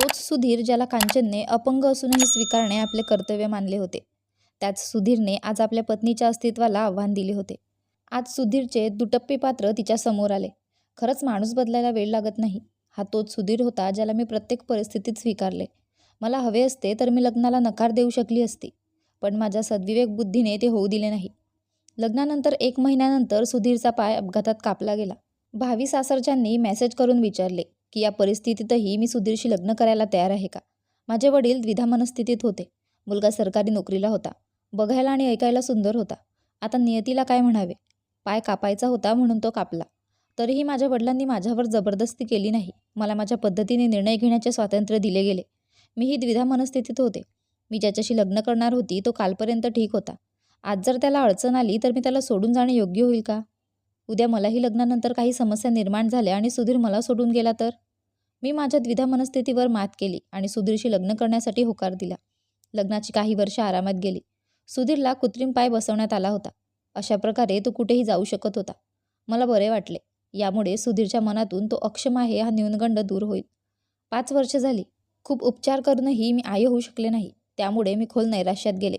तोच सुधीर ज्याला कांचनने अपंग असूनही स्वीकारणे आपले कर्तव्य मानले होते. त्याच सुधीरने आज आपल्या पत्नीच्या अस्तित्वाला आव्हान दिले होते. आज सुधीरचे दुटप्पी पात्र तिच्या समोर आले. खरंच माणूस बदलायला वेळ लागत नाही. हा तोच सुधीर होता ज्याला मी प्रत्येक परिस्थितीत स्वीकारले. मला हवे असते तर मी लग्नाला नकार देऊ शकली असती. पण माझ्या सद्विवेक बुद्धीने ते होऊ दिले नाही. लग्नानंतर एक महिन्यानंतर सुधीरचा पाय अपघातात कापला गेला. भावी सासरच्यांनी मेसेज करून विचारले की या परिस्थितीतही मी सुधीरशी लग्न करायला तयार आहे का? माझे वडील द्विधा मनस्थितीत होते. मुलगा सरकारी नोकरीला होता. बघायला आणि ऐकायला सुंदर होता. आता नियतीला काय म्हणावे? पाय कापायचा होता म्हणून तो कापला. तरीही माझ्या वडिलांनी माझ्यावर जबरदस्ती केली नाही. मला माझ्या पद्धतीने निर्णय घेण्याचे स्वातंत्र्य दिले गेले. मीही द्विधा मनस्थितीत होते. मी ज्याच्याशी लग्न करणार होती तो कालपर्यंत ठीक होता. आज जर त्याला अडचण आली तर मी त्याला सोडून जाणे योग्य होईल का? उद्या मलाही लग्नानंतर काही समस्या निर्माण झाल्या आणि सुधीर मला सोडून गेला तर? मी माझ्या द्विधा मनस्थितीवर मात केली आणि सुधीरशी लग्न करण्यासाठी होकार दिला. लग्नाची काही वर्ष आरामात गेली. सुधीरला कृत्रिम पाय बसवण्यात आला होता. अशा प्रकारे तो कुठेही जाऊ शकत होता. मला बरे वाटले. यामुळे सुधीरच्या मनातून तो अक्षम आहे हा न्यूनगंड दूर होईल. पाच वर्ष झाली. खूप उपचार करूनही मी आई होऊ शकले नाही. त्यामुळे मी खोल नैराश्यात गेले.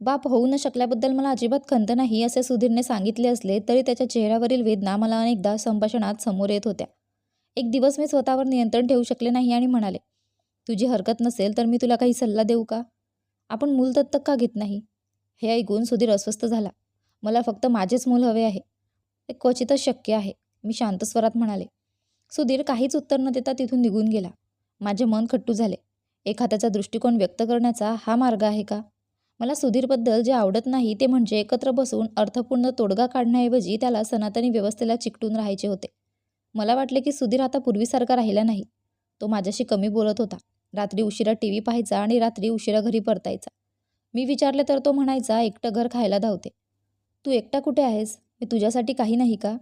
बाप होऊ न शकल्याबद्दल मला अजिबात खंत नाही असे सुधीरने सांगितले असले तरी त्याच्या चेहऱ्यावरील वेदना मला अनेकदा संभाषणात समोर येत होत्या. एक दिवस मी स्वतःवर नियंत्रण ठेवू शकले नाही आणि म्हणाले तुझी हरकत नसेल तर मी तुला काही सल्ला देऊ का? आपण मूल दत्तक का घेत नाही? हे ऐकून सुधीर अस्वस्थ झाला. मला फक्त माझेच मूल हवे आहे. ते क्वचितच शक्य आहे मी शांत स्वरात म्हणाले. सुधीर काहीच उत्तर न देता तिथून निघून गेला. माझे मन खट्टू झाले. एखाद्याचा दृष्टिकोन व्यक्त करण्याचा हा मार्ग आहे का? मला सुधीरबद्दल जे आवडत नाही ते म्हणजे एकत्र बसून अर्थपूर्ण तोडगा काढण्याऐवजी त्याला सनातनी व्यवस्थेला चिकटून राहायचे होते. मला वाटले की सुधीर आता पूर्वीसारखा राहिला नाही. तो माझ्याशी कमी बोलत होता. रात्री उशिरा टी व्ही पाहायचा आणि रात्री उशिरा घरी परतायचा. मी विचारले तर तो म्हणायचा एकटं घर खायला धावते. तू एकटा कुठे आहेस? मी तुझ्यासाठी काही नाही का?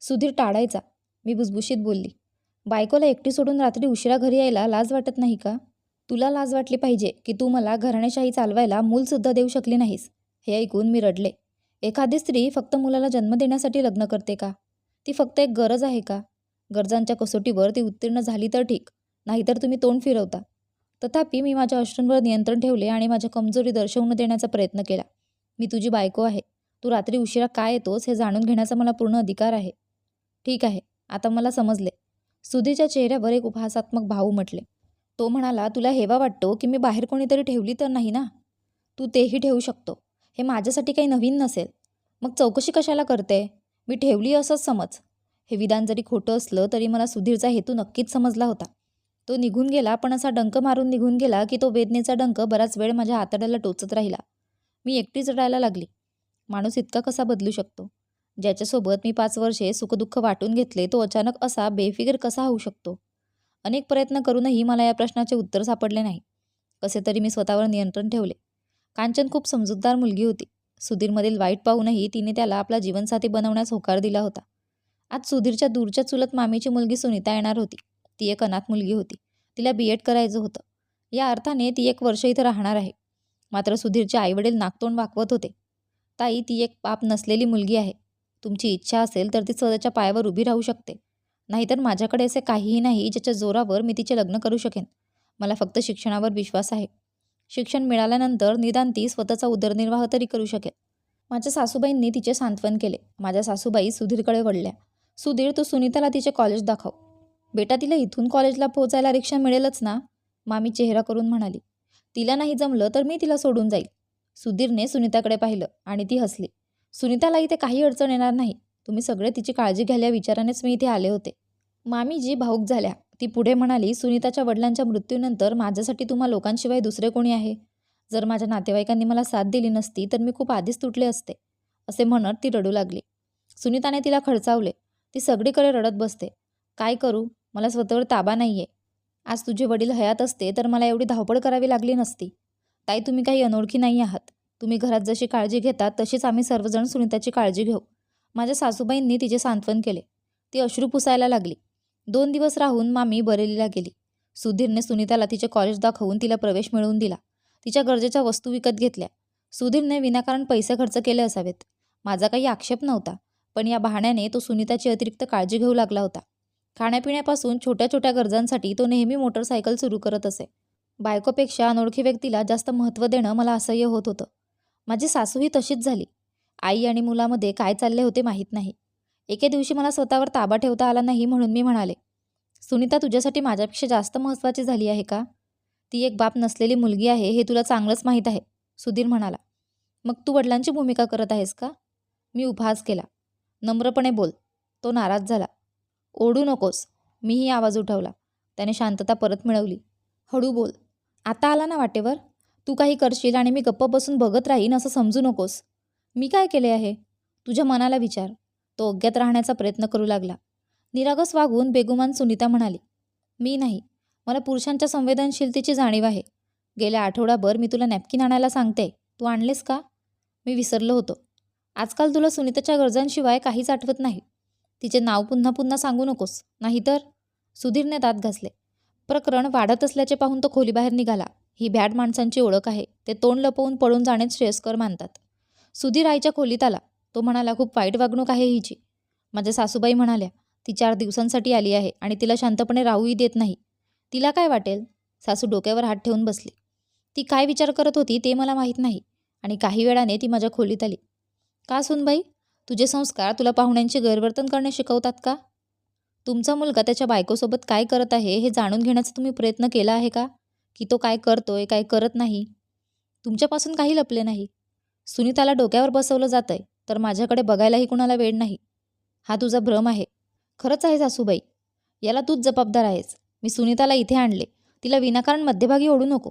सुधीर टाळायचा. मी भुसभुशीत बोलली. बायकोला एकटी सोडून रात्री उशिरा घरी यायला लाज वाटत नाही का? तुला लाज वाटली पाहिजे की तू मला घराणेशाही चालवायला मूलसुद्धा देऊ शकली नाहीस? हे ऐकून मी रडले. एखादी स्त्री फक्त मुलाला जन्म देण्यासाठी लग्न करते का? ती फक्त एक गरज आहे का? गरजांच्या कसोटीवर ती उत्तीर्ण झाली तर ठीक नाहीतर तुम्ही तोंड फिरवता. तथापि मी माझ्या अश्रूंवर नियंत्रण ठेवले आणि माझ्या कमजोरी दर्शवून देण्याचा प्रयत्न केला. मी तुझी बायको आहे. तू रात्री उशिरा काय येतोस हे जाणून घेण्याचा मला पूर्ण अधिकार आहे. ठीक आहे आता मला समजले. सुधीच्या चेहऱ्यावर एक उपहासात्मक भाव म्हटले. तो म्हणाला तुला हेवा वाटतो की मी बाहेर कोणीतरी ठेवली तर नाही ना? तू तेही ठेवू शकतो. हे माझ्यासाठी काही नवीन नसेल. मग चौकशी कशाला करते? मी ठेवली असंच समज. हे विधान जरी खोटं असलं तरी मला सुधीरचा हेतू नक्कीच समजला होता. तो निघून गेला पण असा डंक मारून निघून गेला की तो वेदनेचा डंक बराच वेळ माझ्या आतड्याला टोचत राहिला. मी एकटीच रडायला लागली. माणूस इतका कसा बदलू शकतो? ज्याच्यासोबत मी पाच वर्षे सुखदुःख वाटून घेतले तो अचानक असा बेफिकर कसा होऊ शकतो? अनेक प्रयत्न करूनही मला या प्रश्नाचे उत्तर सापडले नाही. कसे तरी मी स्वतःवर नियंत्रण ठेवले. कांचन खूप समजूतदार मुलगी होती. सुधीरमधील वाईट पाहूनही तिने त्याला आपला जीवनसाथी बनवण्यास होकार दिला होता. आज सुधीरच्या दूरच्या चुलत मामीची मुलगी सुनीता येणार होती. ती एक अनाथ मुलगी होती. तिला बी एड करायचं होतं. या अर्थाने ती एक वर्ष इथं राहणार आहे. मात्र सुधीरचे आईवडील नागतोंड वाकवत होते. ताई ती एक पाप नसलेली मुलगी आहे. तुमची इच्छा असेल तर ती स्वतःच्या पायावर उभी राहू शकते. नाहीतर माझ्याकडे असे काहीही नाही ज्याच्या जोरावर मी तिचे लग्न करू शकेन. मला फक्त शिक्षणावर विश्वास आहे. शिक्षण मिळाल्यानंतर निदान ती स्वतःचा उदरनिर्वाह तरी करू शकेल. माझ्या सासूबाईंनी तिचे सांत्वन केले. माझ्या सासूबाई सुधीरकडे वळल्या. सुधीर तू सुनीताला तिचे कॉलेज दाखव. बेटा तिला इथून कॉलेजला पोहोचायला रिक्षा मिळेलच ना? मामी चेहरा करून म्हणाली. तिला नाही जमलं तर मी तिला सोडून जाईल. सुधीरने सुनीताकडे पाहिलं आणि ती हसली. सुनीताला इथे काही अडचण येणार नाही. तुम्ही सगळे तिची काळजी घ्यायला विचारानेच मी इथे आले होते. मामीजी भाऊक झाल्या ती पुढे म्हणाली सुनीताच्या वडिलांच्या मृत्यूनंतर माझ्यासाठी तुम्हा लोकांशिवाय दुसरे कोणी आहे? जर माझ्या नातेवाईकांनी मला साथ दिली नसती तर मी खूप आधीच तुटले असते. असे म्हणत ती रडू लागली. सुनीताने तिला खडचावले ती सगळीकडे रडत बसते. काय करू? मला स्वतःवर ताबा नाही आहे आज तुझे वडील हयात असते तर मला एवढी धावपळ करावी लागली नसती. ताई तुम्ही काही अनोळखी नाही आहात. तुम्ही घरात जशी काळजी घेतात तशीच आम्ही सर्वजण सुनीताची काळजी घेऊ. माझ्या सासूबाईंनी तिचे सांत्वन केले. ती अश्रू पुसायला लागली. दोन दिवस राहून मामी बरेलीला गेली. सुधीरने सुनीताला तिचे कॉलेज दाखवून तिला प्रवेश मिळवून दिला. तिच्या गरजेच्या वस्तू विकत घेतल्या. सुधीरने विनाकारण पैसे खर्च केले असावेत. माझा काही आक्षेप नव्हता पण या बहाण्याने तो सुनीताची अतिरिक्त काळजी घेऊ लागला होता. खाण्यापिण्यापासून छोट्या छोट्या गरजांसाठी तो नेहमी मोटरसायकल सुरू करत असे. बायकोपेक्षा अनोळखी व्यक्तीला जास्त महत्त्व देणं मला असह्य होत होतं. माझी सासूही तशीच झाली. आई आणि मुलामध्ये काय चालले होते माहीत नाही. एके दिवशी मला स्वतःवर ताबा ठेवता आला नाही म्हणून मी म्हणाले सुनीता तुझ्यासाठी माझ्यापेक्षा जास्त महत्त्वाची झाली आहे का? ती एक बाप नसलेली मुलगी आहे हे तुला चांगलंच माहीत आहे सुधीर म्हणाला. मग तू वडिलांची भूमिका करत आहेस का? मी उपहास केला. नम्रपणे बोल तो नाराज झाला. ओढू नकोस मीही आवाज उठवला. त्याने शांतता परत मिळवली. हळू बोल. आता आला ना वाटेवर? तू काही करशील आणि मी गप्प बसून बघत राहीन असं समजू नकोस. मी काय केले आहे? तुझ्या मनाला विचार. तो अज्ञात राहण्याचा प्रयत्न करू लागला. निरागस वागून बेगुमान सुनीता म्हणाली मी नाही. मला पुरुषांच्या संवेदनशीलतेची जाणीव आहे. गेल्या आठवडाभर मी तुला नॅपकिन आणायला सांगते. तू आणलेस का? मी विसरलो होतो. आजकाल तुला सुनीताच्या गरजांशिवाय काहीच आठवत नाही. तिचे नाव पुन्हा पुन्हा सांगू नकोस. नाहीतर? सुधीरने दात घासले. प्रकरण वाढत असल्याचे पाहून तो खोलीबाहेर निघाला. ही भ्याड माणसांची ओळख आहे. ते तोंड लपवून पळून जाणेच श्रेयस्कर मानतात. सुधीर आईच्या खोलीत आला. तो म्हणाला खूप वाईट वागणूक आहे हिची. माझ्या सासूबाई म्हणाल्या ती चार दिवसांसाठी आली आहे आणि तिला शांतपणे राहूही देत नाही. तिला काय वाटेल? सासू डोक्यावर हात ठेवून बसली. ती काय विचार करत होती ते मला माहीत नाही आणि काही वेळाने ती माझ्या खोलीत आली. का सुनबाई तुझे संस्कार तुला पाहुण्यांचे गैरवर्तन करणे शिकवतात का? तुमचा मुलगा त्याच्या बायकोसोबत काय करत आहे हे जाणून घेण्याचा तुम्ही प्रयत्न केला आहे का? की तो काय करतोय काय करत नाही? तुमच्यापासून काही लपले नाही. सुनीताला डोक्यावर बसवलं जातं आहे तर माझ्याकडे बघायलाही कुणाला वेळ नाही. हा तुझा भ्रम आहे. खरंच आहे सासूबाई. याला तूच जबाबदार आहेस. मी सुनीताला इथे आणले. तिला विनाकारण मध्यभागी ओढू नको.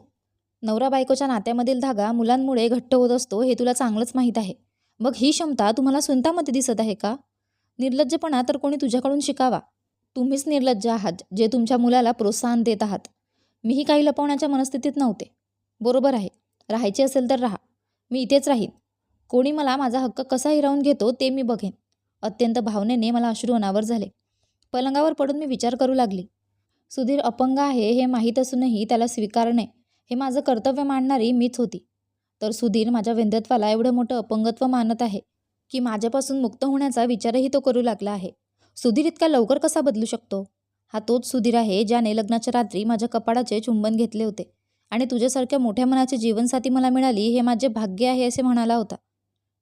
नवरा बायकोच्या नात्यामधील धागा मुलांमुळे घट्ट होत असतो हे तुला चांगलंच माहीत आहे. मग ही क्षमता तुम्हाला सुनतामध्ये दिसत आहे का? निर्लज्जपणा तर कोणी तुझ्याकडून शिकावा. तुम्हीच निर्लज्ज आहात जे तुमच्या मुलाला प्रोत्साहन देत आहात. मीही काही लपवण्याच्या मनस्थितीत नव्हते. बरोबर आहे. राहायचे असेल तर राहा. मी इथेच राहीन. कोणी मला माझा हक्क कसा हिरावून घेतो ते मी बघेन. अत्यंत भावनेने मला अश्रू अनावर झाले. पलंगावर पडून मी विचार करू लागली. सुधीर अपंग आहे हे माहीत असूनही त्याला स्वीकारणे हे माझं कर्तव्य मानणारी मीच होती. तर सुधीर माझ्या व्यंधत्वाला एवढं मोठं अपंगत्व मानत आहे की माझ्यापासून मुक्त होण्याचा विचारही तो करू लागला आहे. सुधीर इतका लवकर कसा बदलू शकतो? हा तोच सुधीर आहे ज्याने लग्नाच्या रात्री माझ्या कपाडाचे चुंबन घेतले होते. आणि तुझ्यासारख्या मोठ्या मनाची जीवनसाथी मला मिळाली हे माझे भाग्य आहे असे म्हणाला होता.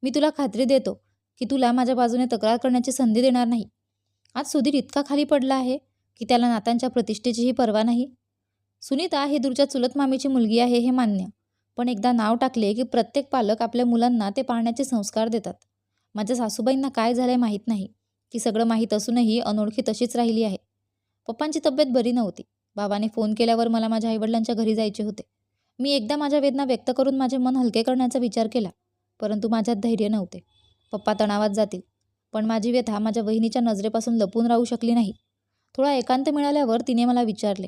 मी तुला खात्री देतो की तुला माझ्या बाजूने तक्रार करण्याची संधी देणार नाही. आज सुधीर इतका खाली पडला आहे की त्याला नातांच्या प्रतिष्ठेचीही पर्वा नाही. सुनीता ही दूरच्या चुलत मामीची मुलगी आहे हे मान्य. पण एकदा नाव टाकले की प्रत्येक पालक आपल्या मुलांना ते पाळण्याचे संस्कार देतात. माझ्या सासूबाईंना काय झालंय माहीत नाही. की सगळं माहीत असूनही अनोळखी तशीच राहिली आहे. पप्पांची तब्येत बरी नव्हती. बाबाने फोन केल्यावर मला माझ्या आईवडिलांच्या घरी जायचे होते. मी एकदा माझ्या वेदना व्यक्त करून माझे मन हलके करण्याचा विचार केला परंतु माझ्यात धैर्य नव्हते. पप्पा तणावात जातील पण माझी व्यथा माझ्या वहिनीच्या नजरेपासून लपून राहू शकली नाही. थोडा एकांत मिळाल्यावर तिने मला विचारले.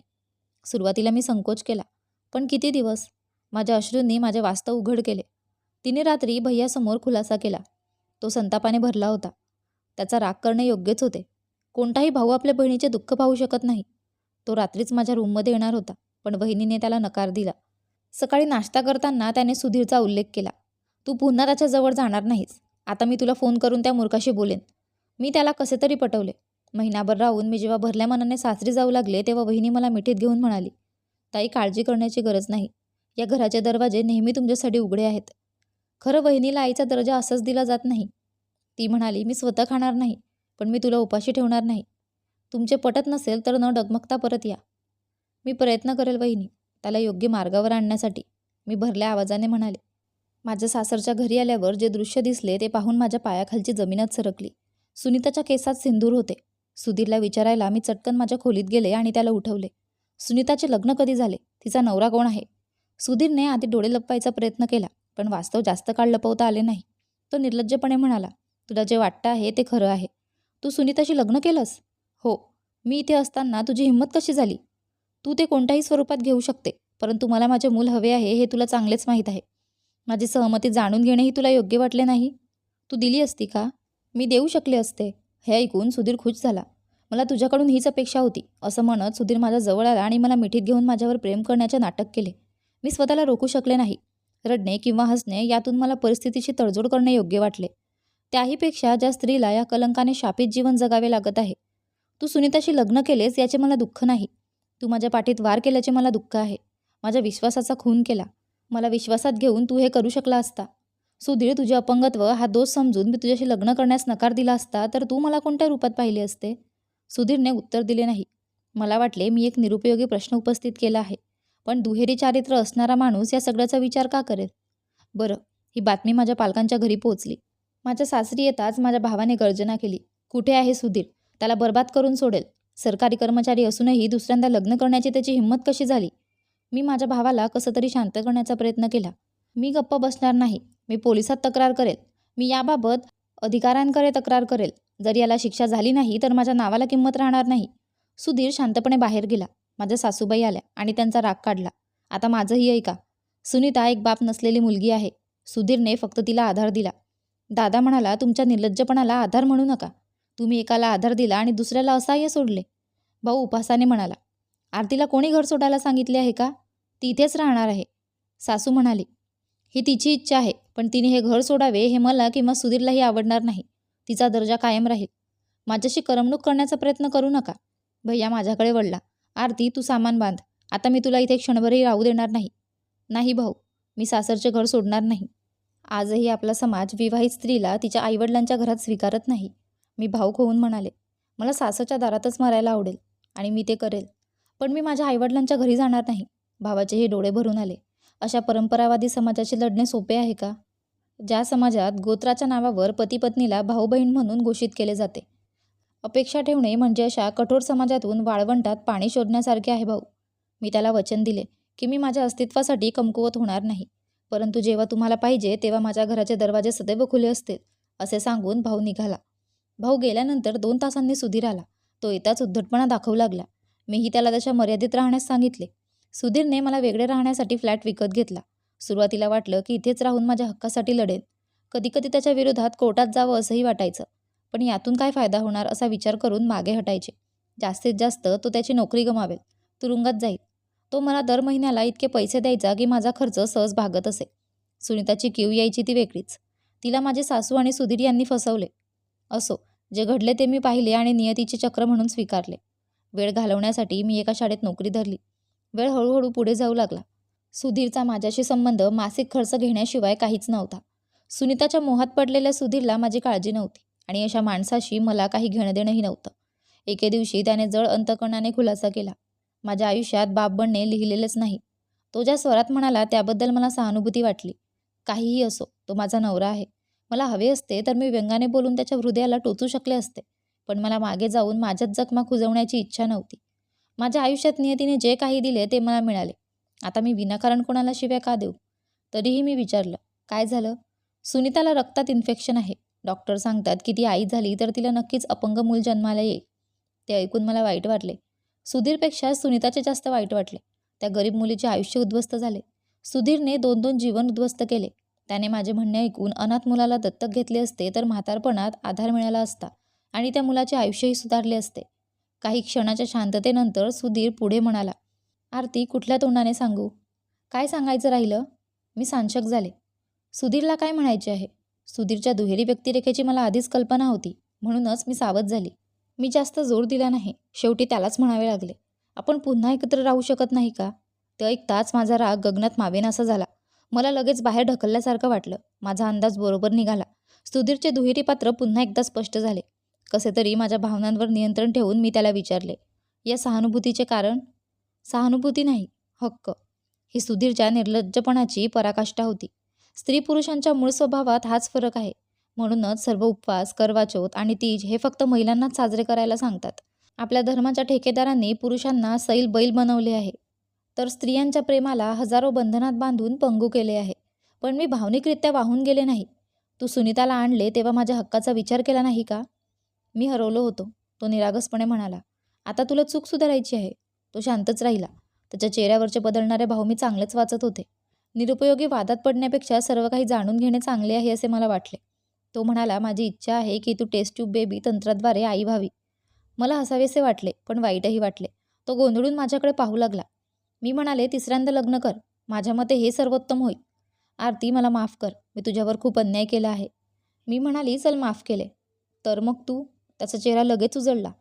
सुरुवातीला मी संकोच केला पण किती दिवस? माझ्या अश्रूंनी माझे वास्तव उघड केले. तिने रात्री भैयासमोर खुलासा केला. तो संतापाने भरला होता. त्याचा राग करणे योग्यच होते. कोणताही भाऊ आपल्या बहिणीचे दुःख पाहू शकत नाही. तो रात्रीच माझ्या रूममध्ये येणार होता पण वहिनीने त्याला नकार दिला. सकाळी नाश्ता करताना त्याने सुधीरचा उल्लेख केला. तू पुन्हा त्याच्याजवळ जाणार नाहीस. आता मी तुला फोन करून त्या मूर्खाशी बोलेन. मी त्याला कसे तरी पटवले. महिनाभर राहून मी जेव्हा भरल्या मनाने सासरी जाऊ लागले तेव्हा वहिनी मला मिठीत घेऊन म्हणाली ताई काळजी करण्याची गरज नाही. या घराचे दरवाजे नेहमी तुमच्यासाठी उघडे आहेत. खरं वहिनीला आईचा दर्जा असाच दिला जात नाही. ती म्हणाली मी स्वतः खाणार नाही पण मी तुला उपाशी ठेवणार नाही. तुमचे पटत नसेल तर न डगमगता परत या. मी प्रयत्न करेल वहिनी त्याला योग्य मार्गावर आणण्यासाठी मी भरल्या आवाजाने म्हणाले. माझ्या सासरच्या घरी आल्यावर जे दृश्य दिसले ते पाहून माझ्या पायाखालची जमीनच सरकली. सुनीताच्या केसात सिंदूर होते. सुधीरला विचारायला मी चटकन माझ्या खोलीत गेले आणि त्याला उठवले. सुनीताचे लग्न कधी झाले? तिचा नवरा कोण आहे? सुधीरने आधी डोळे लपवायचा प्रयत्न केला पण वास्तव जास्त काळ लपवता आले नाही. तो निर्लज्जपणे म्हणाला तुला जे वाटतं आहे ते खरं आहे. तू सुनीताशी लग्न केलंस? हो मी इथे असताना तुझी हिंमत कशी झाली? तू ते कोणत्याही स्वरूपात घेऊ शकते परंतु मला माझे मूल हवे आहे हे तुला चांगलेच माहीत आहे. माझी सहमती जाणून घेणेही तुला योग्य वाटले नाही? तू दिली असती का? मी देऊ शकले असते. हे ऐकून सुधीर खुश झाला. मला तुझ्याकडून हीच अपेक्षा होती. असं म्हणत सुधीर माझ्या जवळ आला आणि मला मिठीत घेऊन माझ्यावर प्रेम करण्याचे नाटक केले. मी स्वतःला रोखू शकले नाही. रडणे किंवा हसणे यातून मला परिस्थितीशी तडजोड करणे योग्य वाटले. त्याहीपेक्षा ज्या स्त्रीला या कलंकाने शापित जीवन जगावे लागत आहे तू सुनीताशी लग्न केलेस याचे मला दुःख नाही. तू माझ्या पाठीत वार केल्याचे मला दुःख आहे. माझ्या विश्वासाचा खून केला. मला विश्वासात घेऊन तू हे करू शकला असता. सुधीर तुझे अपंगत्व हा दोष समजून मी तुझ्याशी लग्न करण्यास नकार दिला असता तर तू मला कोणत्या रूपात पाहिले असते? सुधीरने उत्तर दिले नाही. मला वाटले मी एक निरुपयोगी प्रश्न उपस्थित केला आहे. पण दुहेरी चारित्र असणारा माणूस या सगळ्याचा विचार का करेल? बरं ही बातमी माझ्या पालकांच्या घरी पोहोचली. माझ्या सासरी येताच माझ्या भावाने गर्जना केली. कुठे आहे सुधीर? त्याला बर्बाद करून सोडेल. सरकारी कर्मचारी असूनही दुसऱ्यांदा लग्न करण्याची त्याची हिंमत कशी झाली? मी माझ्या भावाला कसं तरी शांत करण्याचा प्रयत्न केला. मी गप्प बसणार नाही. मी पोलिसात तक्रार करेल. मी याबाबत अधिकाऱ्यांकडे तक्रार करेल. जर याला शिक्षा झाली नाही तर माझ्या नावाला किंमत राहणार नाही. सुधीर शांतपणे बाहेर गेला. माझ्या सासूबाई आल्या आणि त्यांचा राग काढला. आता माझंही ऐका. सुनीता एक बाप नसलेली मुलगी आहे. सुधीरने फक्त तिला आधार दिला. दादा म्हणाला तुमच्या निर्लज्जपणाला आधार म्हणू नका. तुम्ही एकाला आधार दिला आणि दुसऱ्याला असहाय्य सोडले. भाऊ उपासाने म्हणाला आरतीला कोणी घर सोडायला सांगितले आहे का? ती इथेच राहणार आहे. सासू म्हणाली ही तिची इच्छा आहे पण तिने हे घर सोडावे हे मला किंवा सुधीरलाही आवडणार नाही. तिचा दर्जा कायम राहील. माझ्याशी करमणूक करण्याचा प्रयत्न करू नका. भैया माझ्याकडे वळला आरती तू सामान बांध. आता मी तुला इथे क्षणभरही राहू देणार नाही. नाही भाऊ मी सासरचे घर सोडणार नाही. आजही आपला समाज विवाहित स्त्रीला तिच्या आईवडिलांच्या घरात स्वीकारत नाही. मी भाऊक होऊन म्हणाले मला सासच्या दारातच मरायला आवडेल आणि मी ते करेल. पण मी माझ्या आईवडिलांच्या घरी जाणार नाही. भावाचेही डोळे भरून आले. अशा परंपरावादी समाजाचे लढणे सोपे आहे का? ज्या समाजात गोत्राच्या नावावर पती पत्नीला भाऊ बहीण म्हणून घोषित केले जाते. अपेक्षा ठेवणे म्हणजे अशा कठोर समाजातून वाळवंटात पाणी शोधण्यासारखे आहे भाऊ. मी त्याला वचन दिले की मी माझ्या अस्तित्वासाठी कमकुवत होणार नाही. परंतु जेव्हा तुम्हाला पाहिजे तेव्हा माझ्या घराचे दरवाजे सदैव खुले असतील असे सांगून भाऊ निघाला. भाऊ गेल्यानंतर दोन तासांनी सुधीर आला. तो येताच उद्धटपणा दाखवू लागला. मीही त्याला त्याच्या मर्यादित राहण्यास सांगितले. सुधीरने मला वेगळे राहण्यासाठी फ्लॅट विकत घेतला. सुरुवातीला वाटलं की इथेच राहून माझ्या हक्कासाठी लढेल. कधीकधी त्याच्या विरोधात कोर्टात जावं असंही वाटायचं. पण यातून काय फायदा होणार असा विचार करून मागे हटायचे. जास्तीत जास्त तो त्याची नोकरी गमावेल. तुरुंगात जाईल. तो मला दर महिन्याला इतके पैसे द्यायचा की माझा खर्च सहज भागत असे. सुनीताची किव यायची ती वेगळीच. तिला माझे सासू आणि सुधीर यांनी फसवले. असो जे घडले ते मी पाहिले आणि नियतीचे चक्र म्हणून स्वीकारले. वेळ घालवण्यासाठी मी एका शाळेत नोकरी धरली. वेळ हळूहळू पुढे जाऊ लागला. सुधीरचा माझ्याशी संबंध मासिक खर्च घेण्याशिवाय काहीच नव्हता. सुनीताच्या मोहात पडलेल्या सुधीरला माझी काळजी नव्हती आणि अशा माणसाशी मला काही घेणं देणंही नव्हतं. एके दिवशी त्याने जळ अंतकरणाने खुलासा केला. माझ्या आयुष्यात बाबणने लिहिलेलंच नाही. तो ज्या स्वरात म्हणाला त्याबद्दल मला सहानुभूती वाटली. काहीही असो तो माझा नवरा आहे. मला हवे असते तर मी व्यंगाने बोलून त्याच्या हृदयाला टोचू शकले असते पण मला मागे जाऊन माझ्याच जखमा खुजवण्याची इच्छा नव्हती. माझ्या आयुष्यात नियतीने जे काही दिले ते मला मिळाले. आता मी विनाकारण कोणाला शिव्या का देऊ? तरीही मी विचारलं काय झालं? सुनीताला रक्तात इन्फेक्शन आहे. डॉक्टर सांगतात की ती आई झाली तर तिला नक्कीच अपंग मूल जन्माला येईल. ते ऐकून मला वाईट वाटले. सुधीरपेक्षा सुनीताचे जास्त वाईट वाटले. त्या गरीब मुलीचे आयुष्य उद्ध्वस्त झाले. सुधीरने दोन दोन जीवन उद्ध्वस्त केले. त्याने माझे म्हणणे ऐकून अनाथ मुलाला दत्तक घेतले असते तर म्हातारपणात आधार मिळाला असता आणि त्या मुलाचे आयुष्यही सुधारले असते. काही क्षणाच्या शांततेनंतर सुधीर पुढे म्हणाला आरती कुठल्या तोंडाने सांगू? काय सांगायचं राहिलं? मी सांशक झाले. सुधीरला काय म्हणायचे आहे? सुधीरच्या दुहेरी व्यक्तिरेखेची मला आधीच कल्पना होती म्हणूनच मी सावध झाली. मी जास्त जोर दिला नाही. शेवटी त्यालाच म्हणावे लागले. आपण पुन्हा एकत्र राहू शकत नाही का? ते ऐकताच माझा राग गगनात मावेनासा झाला. मला लगेच बाहेर ढकलल्यासारखं वाटलं. माझा अंदाज बरोबर निघाला. सुधीरचे दुहेरी पात्र पुन्हा एकदा स्पष्ट झाले. कसे तरी माझ्या भावनांवर नियंत्रण ठेवून मी त्याला विचारले. या सहानुभूतीचे कारण? सहानुभूती नाही. हक्क. ही सुधीरच्या निर्लज्जपणाची पराकाष्ठा होती. स्त्री पुरुषांच्या मूळ स्वभावात हाच फरक आहे. म्हणूनच सर्व उपवास करवाचौथ आणि तीज हे फक्त महिलांनाच साजरे करायला सांगतात. आपल्या धर्माच्या ठेकेदारांनी पुरुषांना सैल बैल बनवले आहे. तर स्त्रियांच्या प्रेमाला हजारो बंधनात बांधून पंगू केले आहे. पण मी भावनिकरित्या वाहून गेले नाही. तू सुनीताला आणले तेव्हा माझ्या हक्काचा विचार केला नाही का? मी हरवलो होतो तो निरागसपणे म्हणाला. आता तुला चूक सुधारायची आहे. तो शांतच राहिला. त्याच्या चेहऱ्यावरचे बदलणारे भाव मी चांगलेच वाचत होते. निरुपयोगी वादात पडण्यापेक्षा सर्व काही जाणून घेणे चांगले आहे असे मला वाटले. तो म्हणाला माझी इच्छा आहे की तू टेस्ट ट्यूब बेबी तंत्राद्वारे आई व्हावी. मला हसावेसे वाटले पण वाईटही वाटले. तो गोंधळून माझ्याकडे पाहू लागला. मी म्हणाले तिसऱ्यांदा लग्न कर. माझ्या मते हे सर्वोत्तम होईल. आरती मला माफ कर. मी तुझ्यावर खूप अन्याय केला आहे. मी म्हणाली चल माफ केले. तर मग तू? त्याचा चेहरा लगेच उजळला.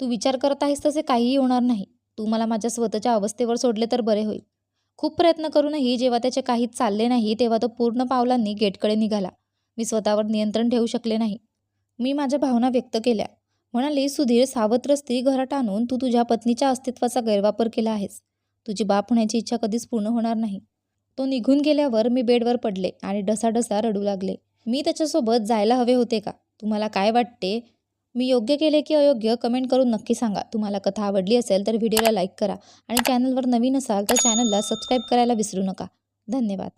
तू विचार करत आहेस तसे काहीही होणार नाही. तू मला माझ्या स्वतःच्या अवस्थेवर सोडले तर बरे होईल. खूप प्रयत्न करूनही जेव्हा त्याचे काहीच चालले नाही तेव्हा तो पूर्ण पावलांनी गेटकडे निघाला. मी स्वतःवर नियंत्रण ठेवू शकले नाही. मी माझ्या भावना व्यक्त केल्या. म्हणाली सुधीर सावत्रस्ती घरात आणून तू तुझ्या पत्नीच्या अस्तित्वाचा गैरवापर केला आहेस. तुझी बाप होण्याची इच्छा कधीच पूर्ण होणार नाही. तो निघून गेल्यावर मी बेडवर पडले आणि ढसाढसा रडू लागले. मी त्याच्यासोबत जायला हवे होते का? तुम्हाला काय वाटते? मी योग्य केले की अयोग्य? कमेंट करून नक्की सांगा. तुम्हाला कथा आवडली असेल तर व्हिडिओला लाईक करा आणि चॅनलवर नवीन असाल तर चॅनलला सबस्क्राईब करायला विसरू नका. धन्यवाद.